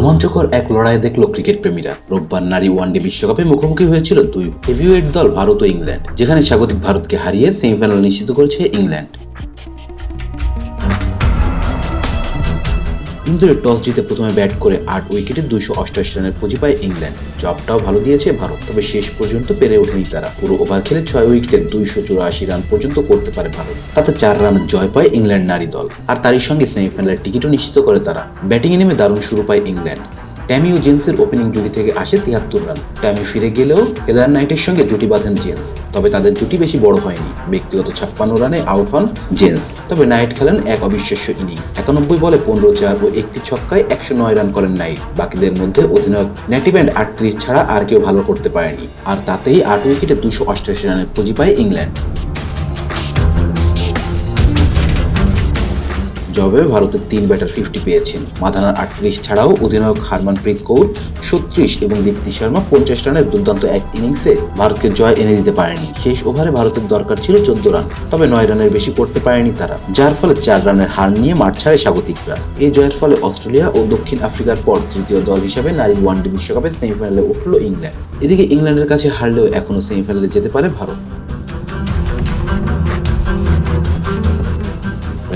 রোমাঞ্চকর এক লড়াই দেখল ক্রিকেট প্রেমীরা। রোববার নারী ওয়ানডে বিশ্বকাপে মুখোমুখি হয়েছিল দুই হেভিওয়েট দল ভারত ও ইংল্যান্ড, যেখানে স্বাগতিক ভারতকে হারিয়ে সেমিফাইনাল নিশ্চিত করেছে ইংল্যান্ড। ইন্দোরে টস জিতে প্রথমে ব্যাট করে আট উইকেটে দুশো অষ্টআশি রানের পুঁজি পায় ইংল্যান্ড। জবটাও ভালো দিয়েছে ভারত, তবে শেষ পর্যন্ত পেরে ওঠেনি তারা। পুরো ওভার খেলে ছয় উইকেটে দুইশো চুরাশি রান পর্যন্ত করতে পারে ভারত। তাতে চার রান জয় পায় ইংল্যান্ড নারী দল। আর তারই সঙ্গে সেমিফাইনালের টিকিটও নিশ্চিত করে তারা। ব্যাটিংয়ে নেমে দারুণ শুরু পায় ইংল্যান্ড। ট্যামি ও জেন্সের ওপেনিং জুটি থেকে আসে তিয়াত্তর রান। ট্যামি ফিরে গেলেও কেদার নাইটের সঙ্গে জুটি বাঁধেন জেন্স। তবে তাদের জুটি বেশি বড় হয়নি। ব্যক্তিগত ছাপ্পান্ন রানে আউট হন জেন্স। তবে নাইট খেলেন এক অবিশ্বাস্য ইনিংস। একানব্বই বলে পনেরো চার ও একটি ছক্কায় একশো নয় রান করেন নাইট। বাকিদের মধ্যে অধিনায়ক ন্যাটিব্যান্ড আটত্রিশ ছাড়া আর কেউ ভালো করতে পারেনি। আর তাতেই আট উইকেটে দুশো অষ্টাশি রানের পুঁজি পায় ইংল্যান্ড। জবে ভারতের তিন ব্যাটার ফিফটি পেয়েছেন। মাধানার আটত্রিশ ছাড়াও অধিনায়ক হারমানপ্রীত কৌর ছত্রিশ এবং দীপ্তি শর্মা পঞ্চাশ রানের দুর্দান্ত এক ইনিংসে ভারতকে জয় এনে দিতে পারেনি। শেষ ওভারে ভারতের দরকার ছিল চোদ্দ রান, তবে নয় রানের বেশি করতে পারেনি তারা, যার ফলে চার রানের হার নিয়ে মাঠ ছাড়ে স্বাগতিকরা। এই জয়ের ফলে অস্ট্রেলিয়া ও দক্ষিণ আফ্রিকার পর তৃতীয় দল হিসেবে নারী ওয়ানডে বিশ্বকাপে সেমিফাইনালে উঠল ইংল্যান্ড। এদিকে ইংল্যান্ডের কাছে হারলেও এখনও সেমিফাইনালে যেতে পারে ভারত।